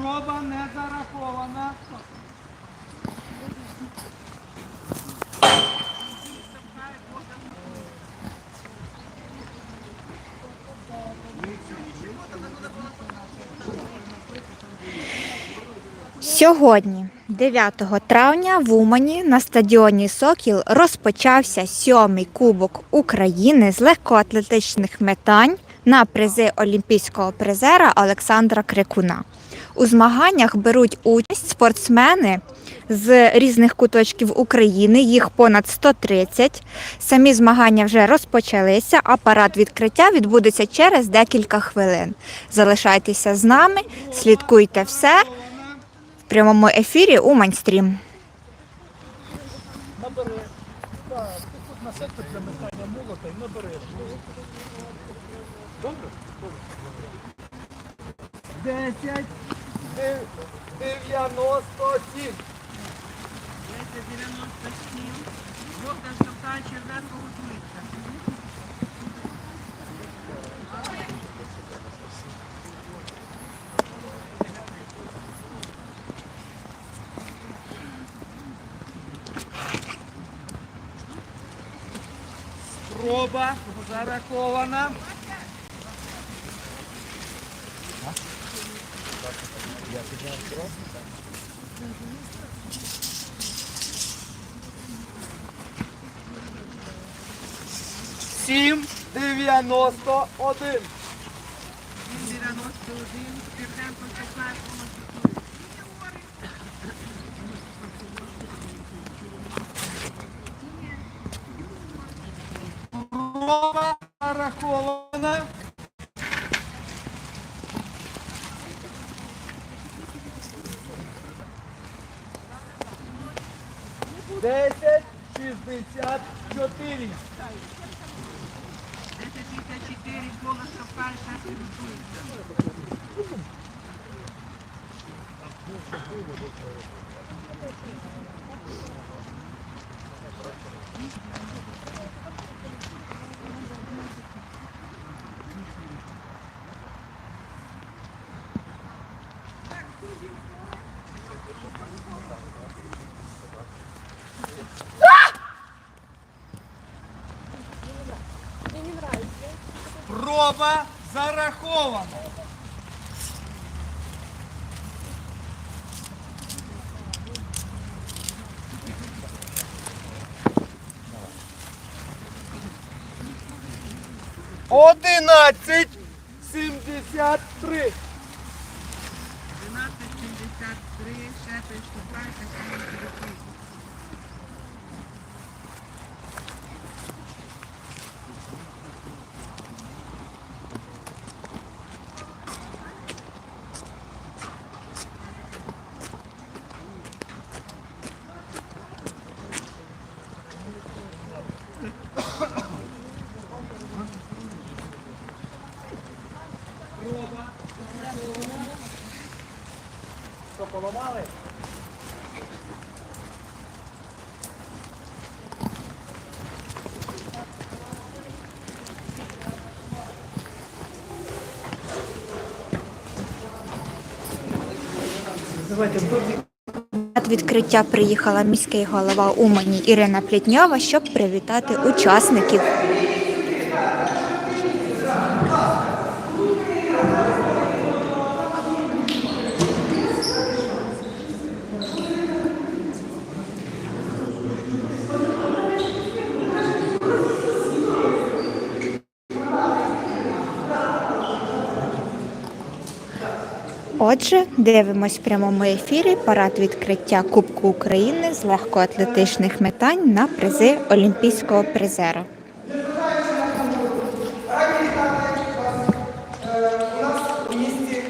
Спроба не зарахована. Сьогодні, 9 травня, в Умані на стадіоні Сокіл розпочався сьомий Кубок України з легкоатлетичних метань на призи олімпійського призера Олександра Крикуна. У змаганнях беруть участь спортсмени з різних куточків України, їх понад 130. Самі змагання вже розпочалися, а парад відкриття відбудеться через декілька хвилин. Залишайтеся з нами, слідкуйте все в прямому ефірі у Майнстрім. Десять. Дев- Дев'яносто сім. 297. Богдан Штовхач, Червенко готується. Проба зарахована. Сім дев'яносто один. 91. Червенко Проба зарахована. Одинадцять сімдесят три. Шепель Штовхач, На відкриття приїхала міський голова Умані Ірина Плітньова, щоб привітати учасників. Отже, дивимось в прямому ефірі парад відкриття Кубку України з легкоатлетичних метань на призи олімпійського призера. у нас у місті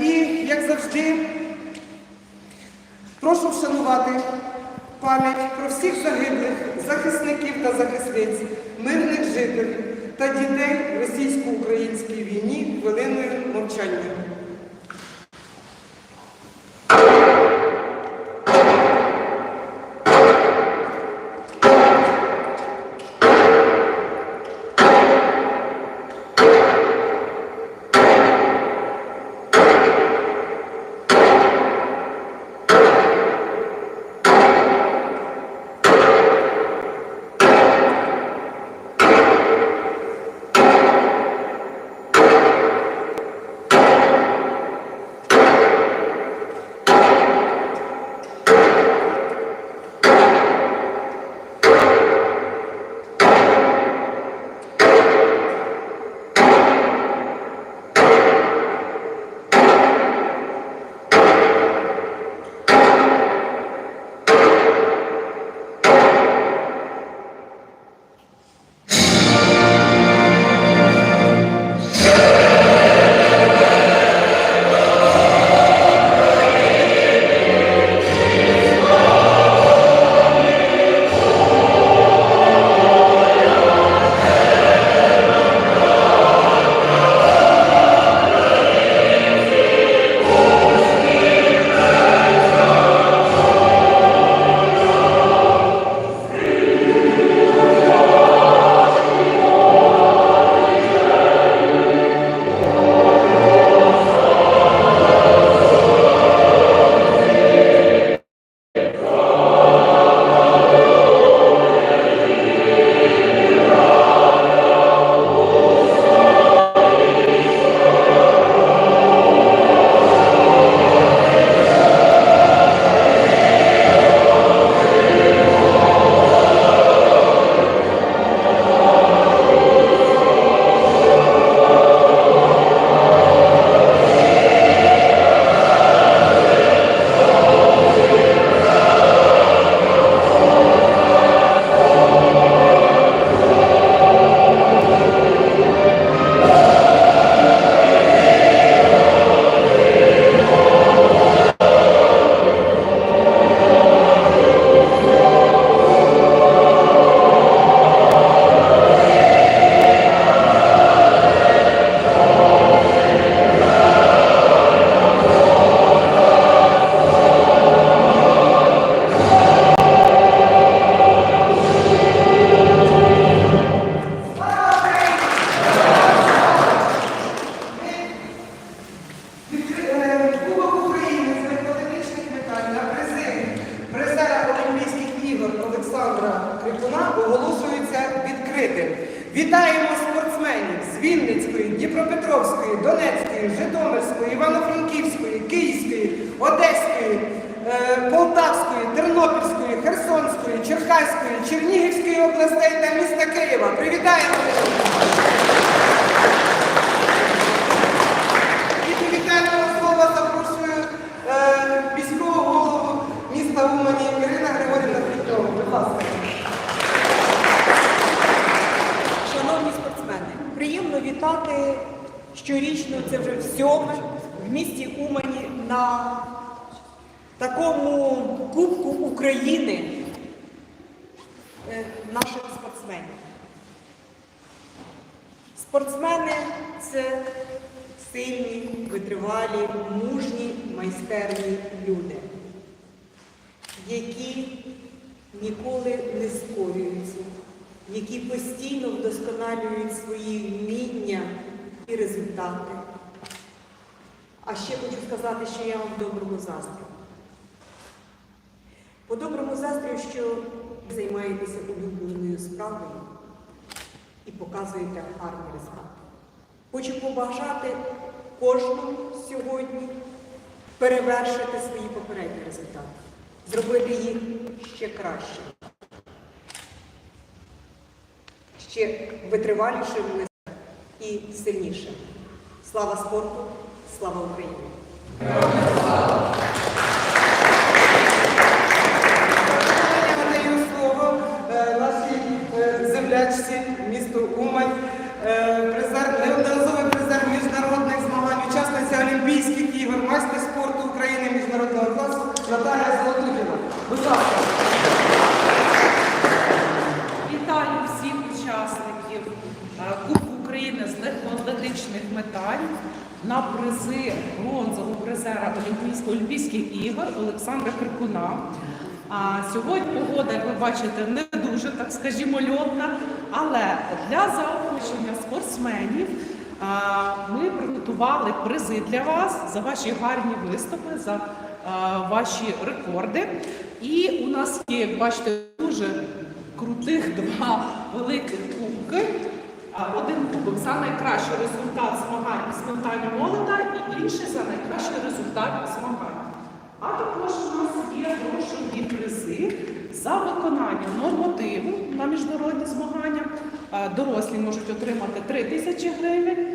і, як завжди, прошу вшанувати пам'ять про всіх загиблих захисників та захисниць, мирних жителів та дітей російсько-українській війні хвилиною мовчання. До слова запрошую е, міського голову міста Умані Ірина Григорівна ласка. Шановні спортсмени, приємно вітати щорічно, це вже в сьоме в місті Умані на такому Кубку України е, наших спортсменів. Спортсмени це сильні, витривалі, мужні, майстерні люди, які ніколи не скорюються, які постійно вдосконалюють свої вміння і результати. А ще хочу сказати, що я вам доброму заздрю. По доброму заздрю, що ви займаєтеся улюбленою справою і показуєте гарні результати. Хочу побажати кожному сьогодні перевершити свої попередні результати, зробити їх ще краще, ще витривалішими і сильнішими. Слава спорту, слава Україні! Я надаю слово е, нашій е, землячці місту Умань, е, призер, неодноразовий призер міжнародних змагань, учасниця Олімпійських ігор, майстер спорту України міжнародного класу Наталія Золотухіна. Будь ласка. Вітаю всіх учасників е, Кубку України з легкоатлетичних метань на призи бронзового призера Олімпійських ігор Олександра Крикуна. А сьогодні погода, як ви бачите, не дуже, так скажімо, льотна, але для заохочення спортсменів ми приготували призи для вас за ваші гарні виступи, за ваші рекорди. І у нас є, як бачите, дуже крутих два великих кубки. Один кубок за найкращий результат змагань з метання молота і інший за найкращий результат змагань. А також у нас є грошові призи за виконання нормативу на міжнародні змагання. Дорослі можуть отримати 3 тисячі гривень,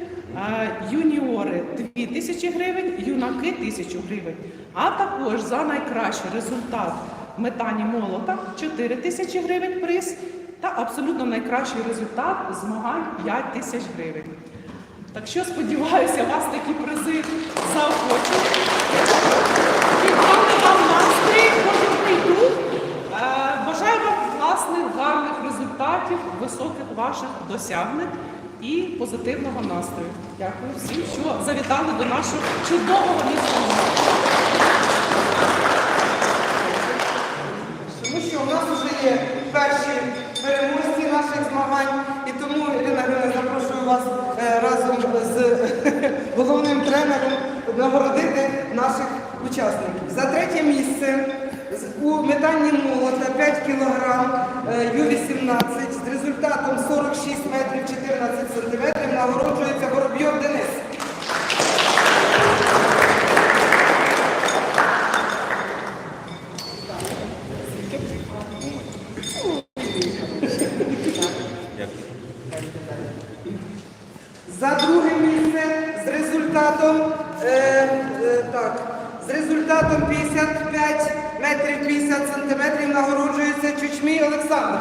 юніори 2 тисячі гривень, юнаки 1000 гривень. А також за найкращий результат в метанні молота 4 тисячі гривень приз та абсолютно найкращий результат змагань 5 тисяч гривень. Так що сподіваюся, вас такі призи заохочують. Підтримати вам настрій, потім прийду. Е, Бажаю вам власних гарних результатів, високих ваших досягнень і позитивного настрою. Дякую всім, що завітали до нашого чудового міста. Тому що у нас вже є перші переможці наших змагань, і тому, Ірина Грина, запрошую вас е, разом з головним тренером нагородити наших учасників. За третє місце у метанні молота 5 кг Ю-18 результатом 46 метрів 14 сантиметрів нагороджується Воробйов Денис. За друге місце з результатом е, е, з результатом 55 метрів 50 сантиметрів нагороджується Чучмій Олександр.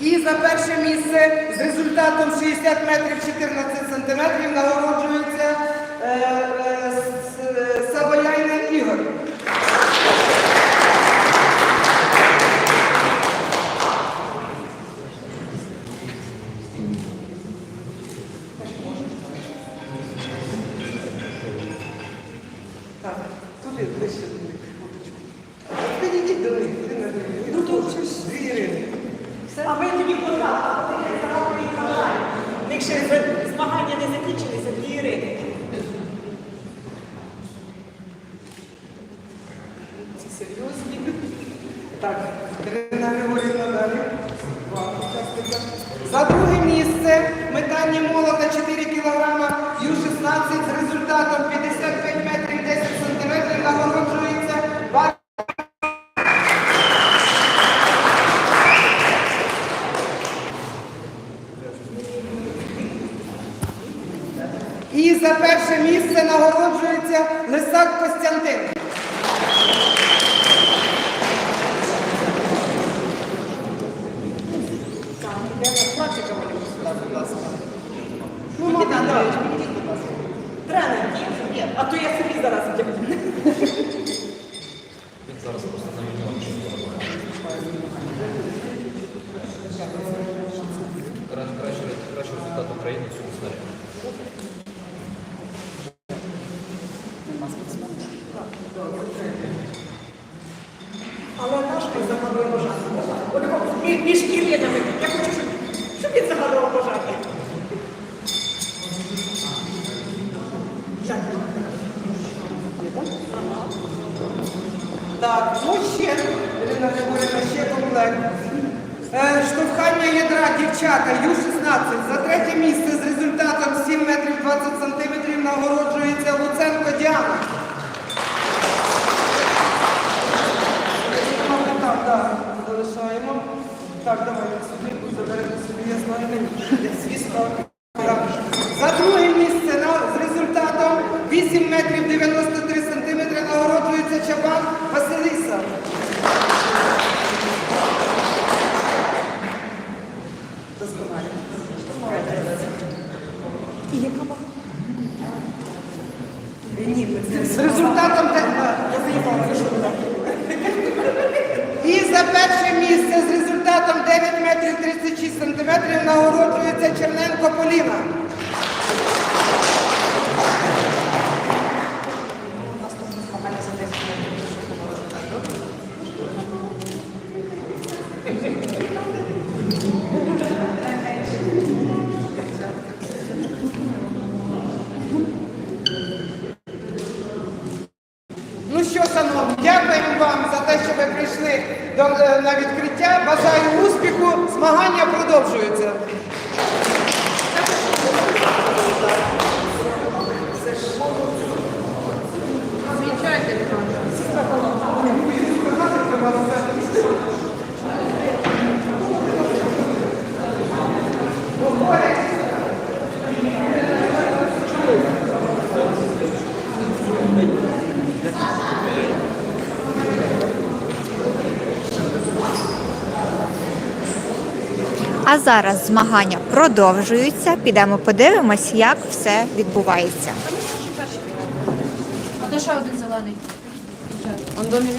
І за перше місце з результатом 60 метрів 14 сантиметрів нагороджується е, е, е, Савояйний Ігор. Так, туди ближче до них. Підійдіть до них. Ірина Григорівна. Ну. А ми тоді подали, змагання не закінчилися, Ну, мабуть, так. Тренер, ні, а то я собі зараз вдягну. Кращий, кращий результат України в цьому снаряді. Але наш він загадує бажання. От між, між кір'янами. Я хочу, щоб, щоб він загадував бажання. Як? Так, ну ще, Ірина Григорівна, ще комплект. Е, штовхання ядра дівчата Ю-16 за третє місце з результатом 7 метрів 20 сантиметрів нагороджується Луценко Діана. Мабуть, залишаємо. Так, давайте собі, заберемо собі, я знаю, я звісно. Так. За друге місце на, з результатом 8 метрів 93 сантиметри нагороджується Чабан Василиса. Досконально. І яка вага? Ні, з результатом те- а, я заїхала, що ви так. І за перше місце з результатом 9 метрів 36 сантиметрів нагороджується Черненко Поліна. Ну що, шановні, дякуємо вам за те, що ви прийшли до, е, на відкриття. Бажаю успіху. Змагання продовжуються. А зараз змагання продовжуються. Підемо подивимось, як все відбувається. А то ще один зелений. Он до мене.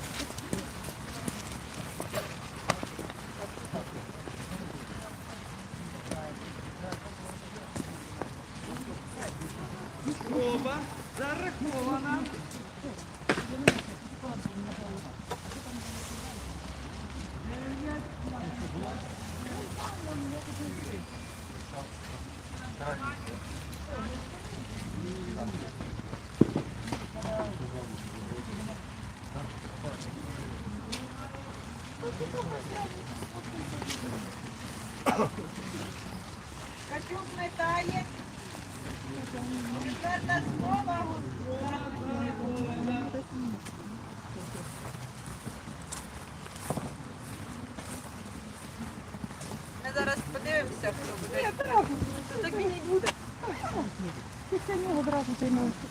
Качук метає. Четверта слова. Ми зараз подивимося, хто буде. Так він і буде. Після нього одразу займається.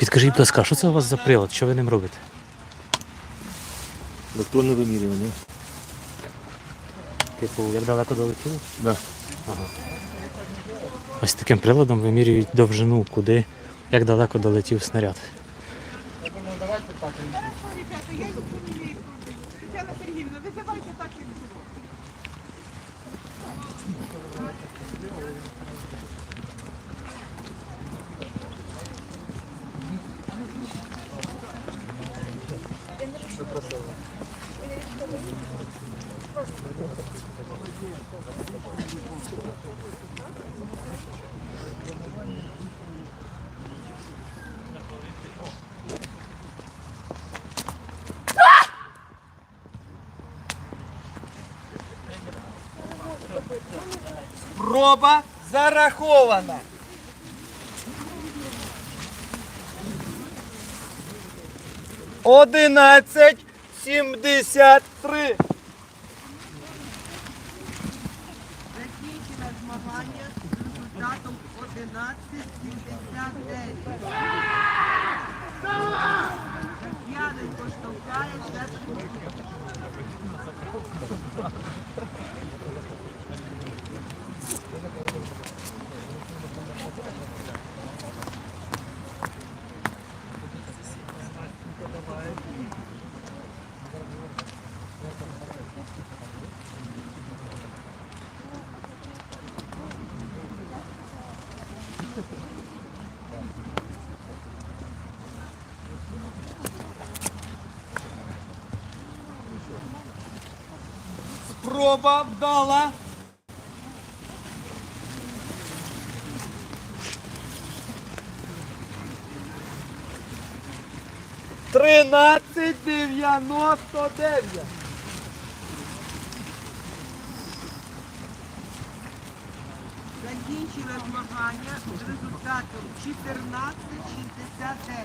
Підкажіть, будь ласка, що це у вас за прилад? Що ви ним робите? Електронне вимірювання. Типу, як далеко долетіло? Да. Ага. Ось таким приладом вимірюють довжину, куди, як далеко долетів снаряд. Тетяна Сергіївна, визивайте так Проба зарахована. Одинадцять сімдесят три. Спроба вдала. Тринадцять дев'яносто дев'ять. закінчено змагання з результатом 14.69.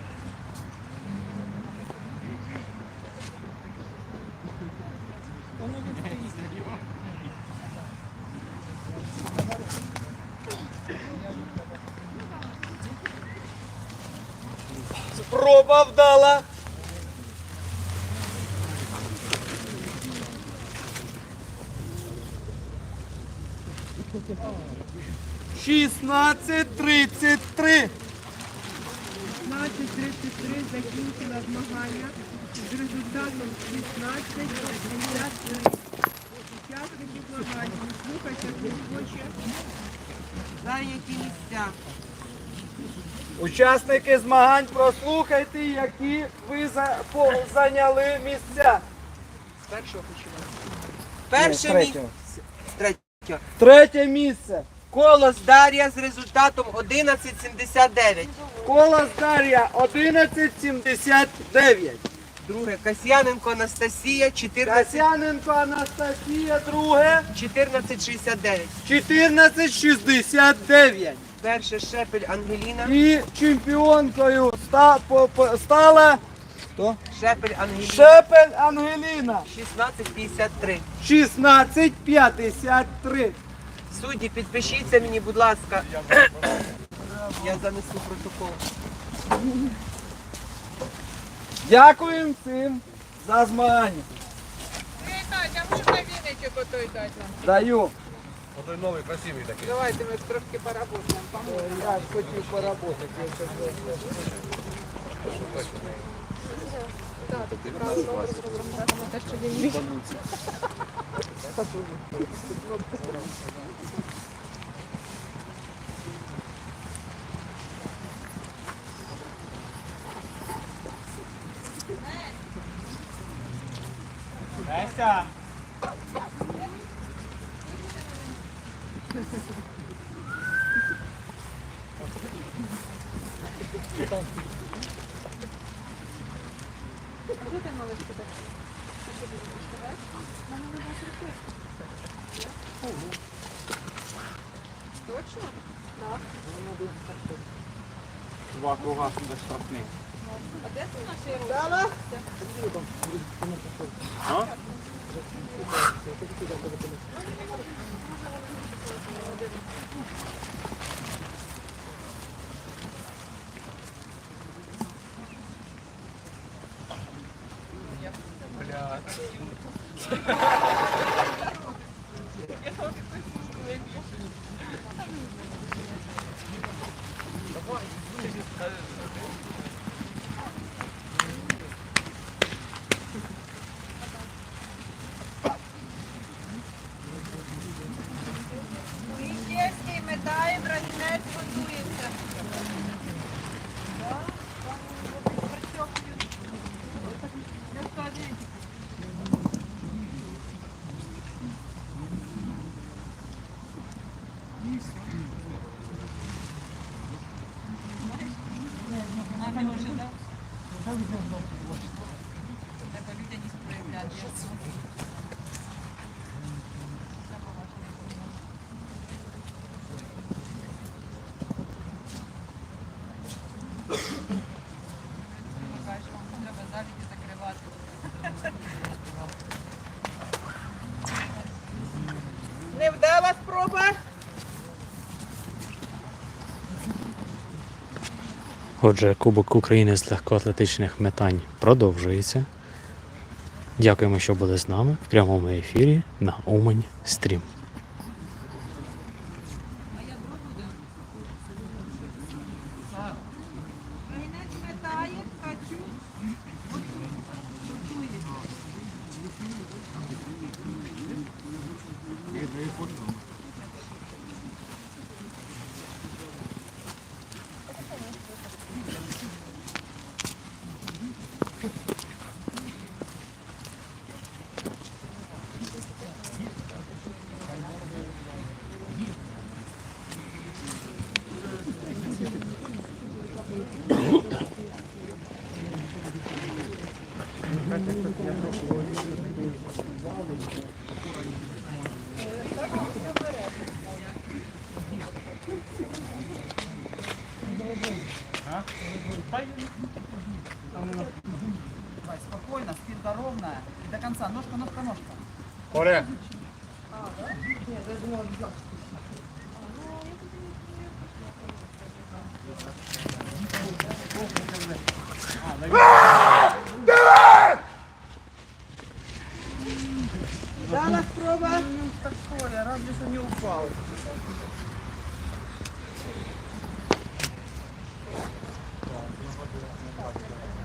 16.33. 16.33 закінчила змагання з результатом 16.33. Учасники змагань, слухайте, хто хоче зайняті місця. Учасники змагань, прослухайте, які ви за- по- зайняли місця. Першого починати. Ну, Перше місце. Третє місце. Колос Дар'я з результатом 11.79. Колос Дар'я 1179. Друге. Касьяненко Анастасія 14 Касяненко Анастасія, друге 1469. 1469. Перше Шепель Ангеліна. І чемпіонкою ста, по, по, стала хто? Шепель Ангеліна. Шепель Ангеліна. 1653. 1653. Судді, підпишіться мені, будь ласка. Я занесу протокол. Дякуємо всім за змагання. Дати. Даю. Отой новий красивий такий. Давайте ми трошки поработаємо. поможемо. Я ж хотів поработати. я це зроблю. Два круга штрафних. Täällä! dá Спроба. Отже, Кубок України з легкоатлетичних метань продовжується. Дякуємо, що були з нами в прямому ефірі на Умань Стрім. Oraya.